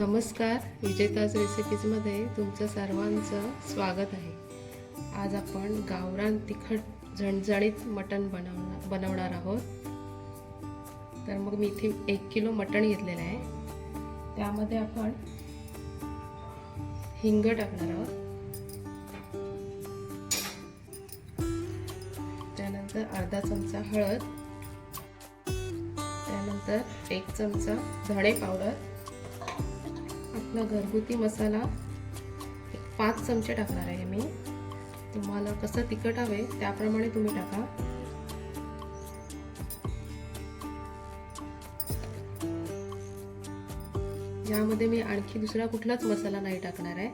नमस्कार विजेताज रेसिपीजमध्ये तुमचं सर्वांचं स्वागत आहे. आज आपण गावरान तिखट झणझणीत मटण बनवणार बनवणार आहोत. तर मग मी इथे एक किलो मटण घेतलेलं आहे. त्यामध्ये आपण हिंग टाकणार आहोत. त्यानंतर अर्धा चमचा हळद. त्यानंतर एक चमचा धणे पावडर. आपला घरगुती मसाला पाच चमचे टाकणार आहे मी. तुम्हाला कसं तिखट हवे त्याप्रमाणे तुम्ही टाका. यामध्ये मी आणखी दुसरा कुठलाच मसाला नाही टाकणार आहे.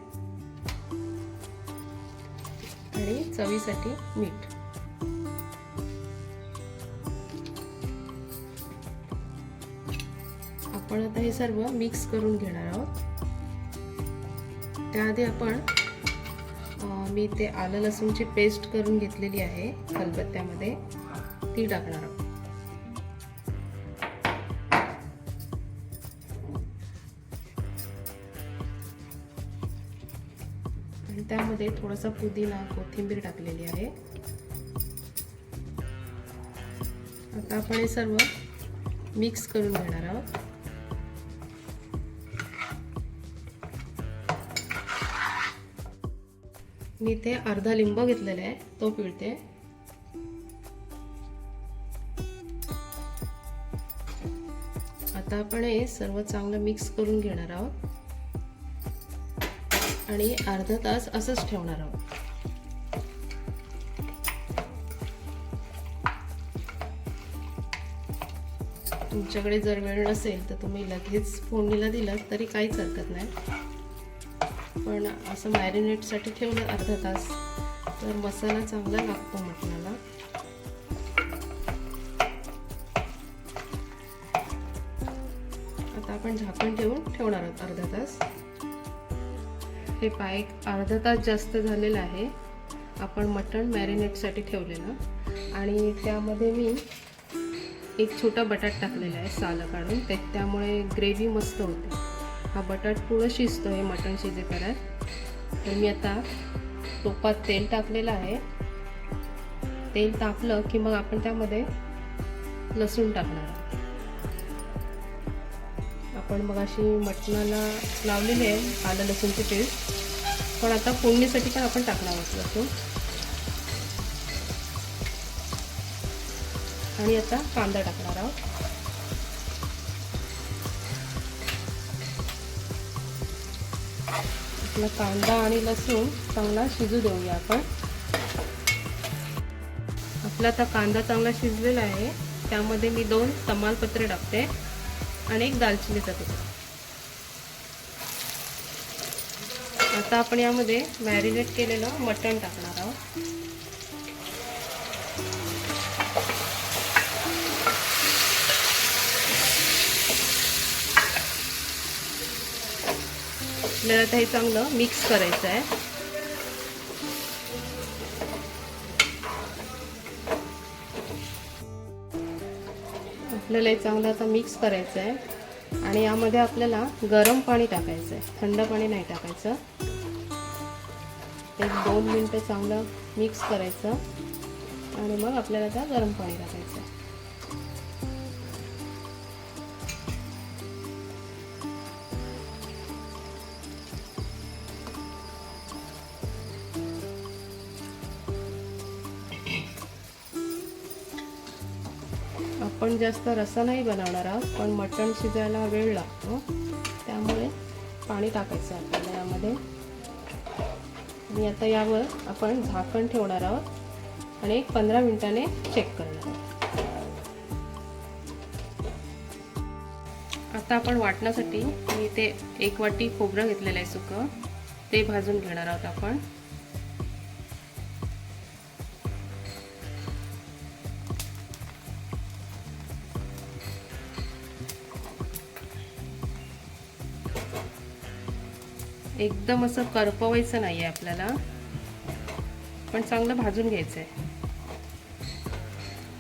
आणि चवीसाठी मीठ. आपण आता हे सर्व मिक्स करून घेणार आहोत. त्याआधी आपण मी ते आलं लसूणची पेस्ट करून घेतलेली आहे खलबत्त्यामध्ये. ती टाकणार आहोत. आणि त्यामध्ये थोडासा पुदिना कोथिंबीर टाकलेली आहे. आता आपण हे सर्व मिक्स करून घेणार आहोत. मी ते अर्धा लिंब घेतलेला आहे तो पिळते. आता आपण हे सर्व चांगलं मिक्स करून घेणार आहोत. आणि अर्धा तास असंच ठेवणार आहोत. तुमच्याकडे जर वेळ नसेल तर तुम्ही लगेच फोडणीला दिलं तरी काहीच हरकत नाही. पण असं मॅरिनेटसाठी ठेवलं अर्धा तास. तर मसाला चांगला लागतो मटणाला आता आपण झाकण ठेवून ठेवणार आहोत अर्धा तास. हे पाय अर्धा तास जास्त झालेलं आहे. आपण मटण मॅरिनेटसाठी ठेवलेलं. आणि त्यामध्ये मी एक छोटा बटाट टाकलेला आहे सालं काढून. ते त्यामुळे ग्रेव्ही मस्त होते. हा बटाट पुळं शिजतो आहे मटण शिजेपर्यंत. तर मी आता टोपात तेल टाकलेलं आहे. तेल तापलं की मग आपण त्यामध्ये लसूण टाकणार. आपण मग अशी मटणाला लावलेली आहे आलं लसूणची पेस्ट. पण आता फोडणीसाठी पण आपण टाकणार आहोत लसूण. आणि आता कांदा टाकणार आहोत. आपला कांदा आणि लसूण चांगला शिजू देऊया आपण. आपला आता कांदा चांगला शिजलेला आहे. त्यामध्ये मी दोन तमालपत्र टाकते आणि एक दालचिनीचा तुकडा. आता आपण यामध्ये मॅरिनेट केलेलं मटण टाकणार आहोत. आपल्याला आता हे चांगलं मिक्स करायचं आहे. आपल्याला हे चांगलं आता मिक्स करायचं आहे. आणि यामध्ये आपल्याला गरम पाणी टाकायचं आहे. थंड पाणी नाही टाकायचं. एक दोन मिनटं चांगलं मिक्स करायचं. आणि मग आपल्याला आता गरम पाणी टाकायचं आपण जास्त रसा नाही बनवणार आहोत पण मटण शिजायला वेळ लागतो. त्यामुळे पाणी टाकायचं आहे आपल्याला यामध्ये. आणि आता यावर आपण झाकण ठेवणार आहोत आणि एक पंधरा मिनिटाने चेक करणार आहोत. आता आपण वाटण्यासाठी मी ते एक वाटी खोबरं घेतलेलं आहे सुकं. ते भाजून घेणार आहोत आपण. एकदम असं करपवायचं नाही आहे आपल्याला. पण चांगलं भाजून घ्यायचं आहे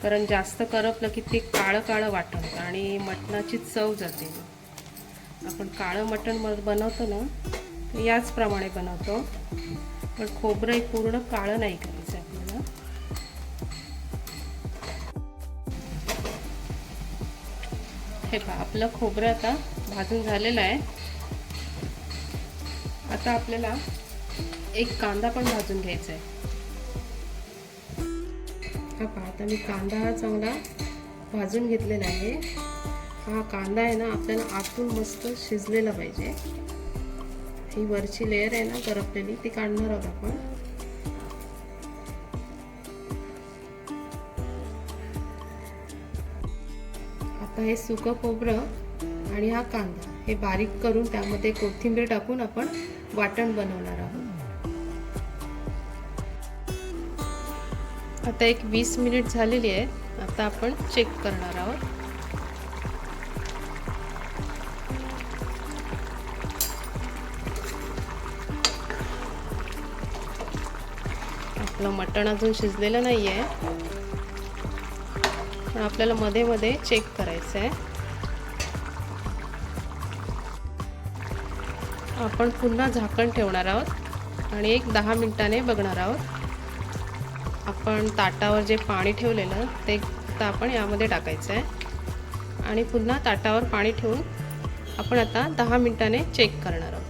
कारण जास्त करपलं की ते काळं काळं वाटतं आणि मटणाची चव जाते. आपण काळं मटण म बनवतो ना याचप्रमाणे बनवतो. पण खोबरं हे पूर्ण काळं नाही करायचं आपल्याला. हे पहा आपलं खोबरं आता भाजून झालेलं आहे. आता आपल्याला एक कांदा पण भाजून घ्यायचा आहे. हा पहा आता मी कांदा हा चांगला भाजून घेतलेला आहे. हा कांदा आहे ना आपल्याला आतून मस्त शिजलेला पाहिजे. ही वरची लेअर आहे ना करपलेली ती काढणार आहोत आपण. आता हे सुकं खोबरं आणि हा कांदा हे बारीक करून त्यामध्ये कोथिंबीर टाकून आपण वाटण बनवणार आहोत. आता एक वीस मिनिट झालेली आहे. आता आपण चेक करणार आहोत. आपलं मटण अजून शिजलेलं नाही आहे आपल्याला मध्ये मध्ये चेक करायचं आहे आपण पुन्हा झाकण ठेवणार आहोत आणि एक दहा मिनिटाने बघणार आहोत. आपण ताटावर जे पाणी ठेवलेलं ते तर आपण यामध्ये टाकायचं आहे. आणि पुन्हा ताटावर पाणी ठेवून आपण आता दहा मिनिटाने चेक करणार आहोत.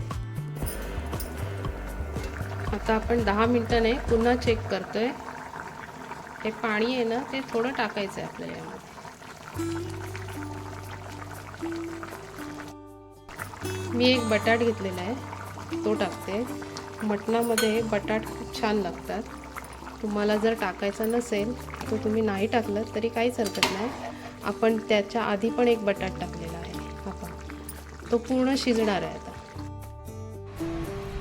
आता आपण दहा मिनिटाने पुन्हा चेक करतोय. हे पाणी आहे ना ते थोडं टाकायचं आहे आपल्याला यामध्ये. मी एक बटाट घेतलेला आहे. तो टाकते. मटणामध्ये बटाट खूप छान लागतात. तुम्हाला जर टाकायचा नसेल तर तुम्ही नाही टाकलं तरी काहीच हरकत नाही. आपण त्याच्या आधी पण एक बटाट टाकलेला आहे. आपण तो पूर्ण शिजणार आहे आता.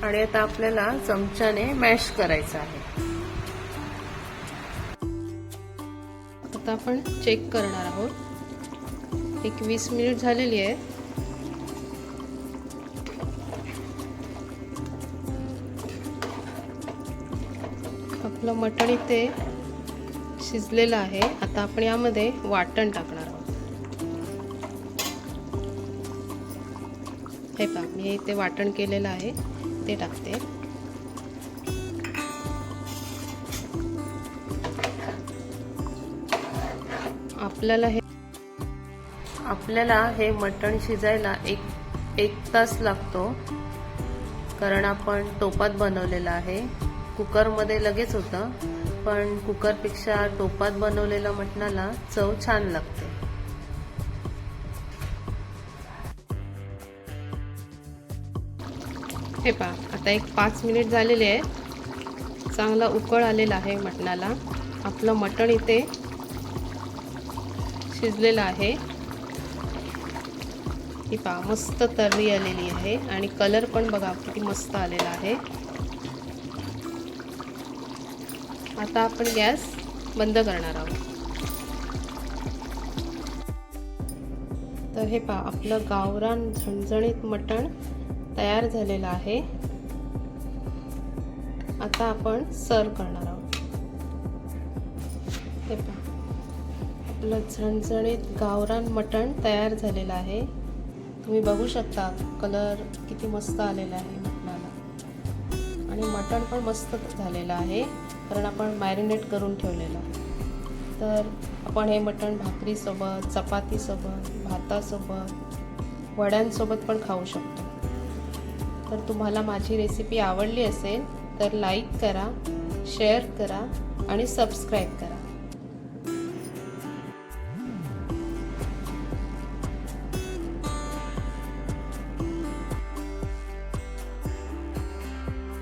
आणि आता आपल्याला चमच्याने मॅश करायचं आहे. आता आपण चेक करणार आहोत. एक वीस मिनिट झालेली आहे. आपलं मटण इथे शिजलेलं आहे. आता आपण यामध्ये वाटण टाकणार आहोत. हे पहा मी इथे वाटण केलेलं आहे. ते टाकते. आपल्याला हे आपल्याला हे मटण शिजायला एक एक तास लागतो. कारण आपण टोपात बनवलेलं आहे. कुकरमध्ये लगेच होतं पण कुकरपेक्षा टोपात बनवलेल्या मटणाला चव छान लागते. हे पहा आता एक पाच मिनिट झालेले आहे. चांगला उकळ आलेला आहे मटणाला. आपलं मटण इथे शिजलेलं आहे. ही पहा मस्त तर्री आलेली आहे. आणि कलर पण बघा किती मस्त आलेला आहे. आता आपण गॅस बंद करणार आहोत. तर हे पहा आपलं गावरान झणझणीत मटण तयार झालेलं आहे. आता आपण सर्व करणार आहोत. हे पहा आपलं झणझणीत गावरान मटण तयार झालेलं आहे. तुम्ही बघू शकता कलर किती मस्त आलेला आहे मटणाला. आणि मटण पण मस्त झालेलं आहे. कारण आपण मॅरिनेट करून ठेवलेलं. तर आपण हे मटण भाकरीसोबत चपातीसोबत भातासोबत वड्यांसोबत पण खाऊ शकतो. तर तुम्हाला माझी रेसिपी आवडली असेल तर लाईक करा शेअर करा आणि सबस्क्राईब करा.